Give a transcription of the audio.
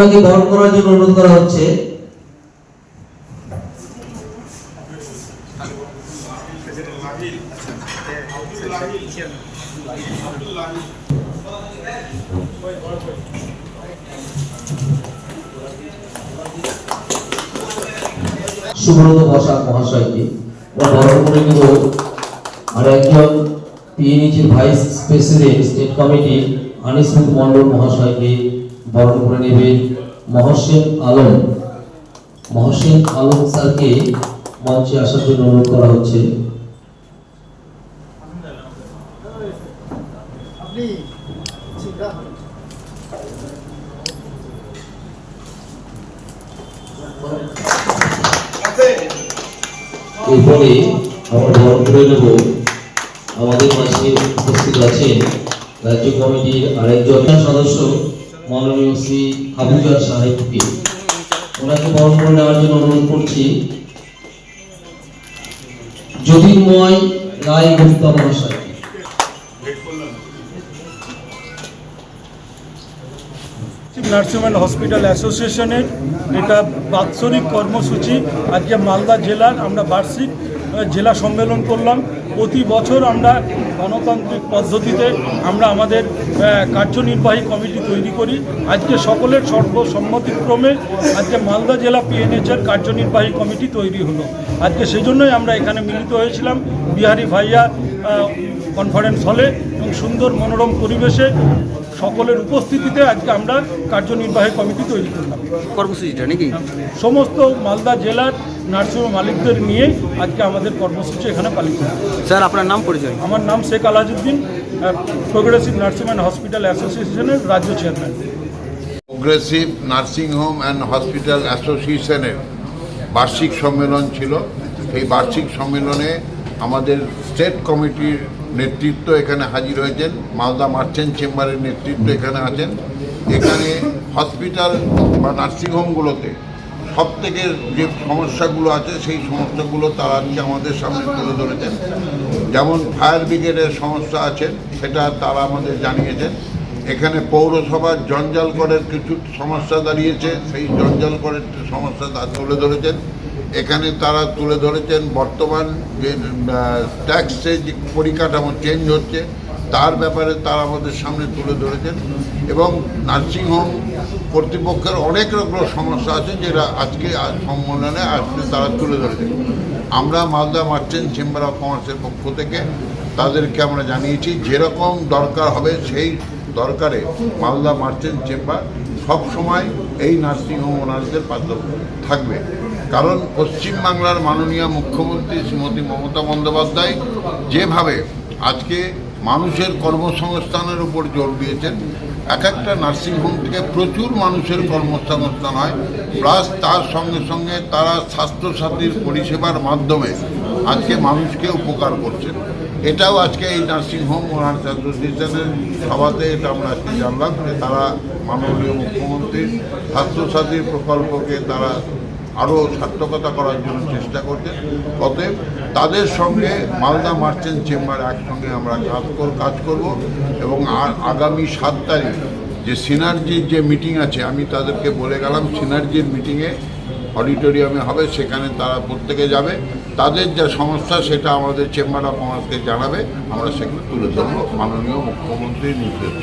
আপনাকে বরণ করার জন্য অনুরোধ করা হচ্ছে। সুব্রত বসাক মহাশয়কে বরণ করে নেব। আর একজন পিএনইচির vice president, state committee Anisud Mondal মহাশয়কে বরণ করে নেবেন মহসেন আলম। মহসেন আলম স্যারকে মঞ্চে আসার জন্য অনুরোধ করা হচ্ছে। এরপরে আমরা বরণ করে নেব। আমাদের মাঝে উপস্থিত আছেন রাজ্য কমিটির আরেকজন সদস্য। মাননীয় শ্রী আবুজার সাহেবকে ওনাকে বরণ করে নেওয়ার জন্য অনুরোধ করছি। রায় গুপ্তা মহাশয়কে নার্সিং হসপিটাল অ্যাসোসিয়েশনের এটা বাৎসরিক কর্মসূচি। আজকে মালদা জেলার আমরা বার্ষিক জেলা সম্মেলন করলাম। প্রতি বছর আমরা গণতান্ত্রিক পদ্ধতিতে আমরা আমাদের কার্যনির্বাহী কমিটি তৈরি করি। আজকে সকলের সর্বসম্মতিক্রমে আজকে মালদা জেলা পিএনএচের কার্যনির্বাহী কমিটি তৈরি হলো। আজকে সেজন্যই আমরা এখানে মিলিত হয়েছিলাম বিহারি ভাইয়া কনফারেন্স হলে এবং সুন্দর মনোরম পরিবেশে সকলের উপস্থিতিতে আজকে আমরা কার্যনির্বাহী কমিটি তৈরি করলাম। কর্মসূচিটা নাকি? সমস্ত মালদা জেলার নার্সিংহোম মালিকদের নিয়ে আজকে আমাদের কর্মসূচি এখানে পালিত হয় স্যার আপনার নাম পরিচয়? আমার নাম Sheikh Alajuddin progressive nursing and hospital অ্যাসোসিয়েশনের রাজ্য chairman progressive nursing home and hospital অ্যাসোসিয়েশনের বার্ষিক সম্মেলন ছিল। এই বার্ষিক সম্মেলনে আমাদের স্টেট কমিটির নেতৃত্ব এখানে হাজির হয়েছেন। মালদা মার্চেন্ট চেম্বারের নেতৃত্ব এখানে আছেন। এখানে হসপিটাল বা নার্সিংহোমগুলোতে সব থেকে যে সমস্যাগুলো আছে, সেই সমস্যাগুলো তারা আজকে আমাদের সামনে তুলে ধরেছেন। যেমন ফায়ার ব্রিগেডের সমস্যা আছে, সেটা তারা আমাদের জানিয়েছেন। এখানে পৌরসভার জঞ্জাল করের কিছু সমস্যা দাঁড়িয়েছে, সেই জঞ্জাল করের সমস্যা তারা তুলে ধরেছেন। এখানে তারা তুলে ধরেছেন বর্তমান যে ট্যাক্সের যে পরিকাঠামো চেঞ্জ হচ্ছে, তার ব্যাপারে তারা আমাদের সামনে তুলে ধরেছেন এবং নার্সিংহোম কর্তৃপক্ষের অনেক রকম সমস্যা আছে যেটা আজকে আজ সম্মেলনে আজকে তারা তুলে ধরেছেন। আমরা মালদা মার্চেন্ট চেম্বার অফ কমার্সের পক্ষ থেকে তাদেরকে আমরা জানিয়েছি, যেরকম দরকার হবে সেই দরকারে মালদা মার্চেন্ট চেম্বার সবসময় এই নার্সিংহোম ওনারদের পাশে থাকবে। কারণ পশ্চিমবাংলার মাননীয় মুখ্যমন্ত্রী শ্রীমতী মমতা বন্দ্যোপাধ্যায় যেভাবে আজকে মানুষের কর্মসংস্থানের উপর জোর দিয়েছেন, এক একটা নার্সিংহোম থেকে প্রচুর মানুষের কর্মসংস্থান হয়, প্লাস তার সঙ্গে সঙ্গে তারা স্বাস্থ্যসাথীর পরিষেবার মাধ্যমে আজকে মানুষকে উপকার করছেন। এটাও আজকে এই নার্সিংহোম ও ওনার্স অ্যাসোসিয়েশনের সভাতে এটা আমরা আজকে জানলাম যে তারা মাননীয় মুখ্যমন্ত্রীর স্বাস্থ্যসাথীর প্রকল্পকে তারা আরও সার্থকতা করার জন্য চেষ্টা করছেন অতএব তাদের সঙ্গে মালদা মার্চেন্ট চেম্বার একসঙ্গে আমরা কাজ কাজ করব এবং আগামী সাত তারিখ যে সিনার্জির যে মিটিং আছে, আমি তাদেরকে বলে গেলাম, সিনার্জির মিটিংয়ে অডিটোরিয়ামে হবে, সেখানে তারা প্রত্যেকে যাবে। তাদের যা সমস্যা, সেটা আমাদের চেম্বার অফ কমার্সকে জানাবে। আমরা সেগুলো তুলে ধরবো। মাননীয় মুখ্যমন্ত্রীর নির্দেশ।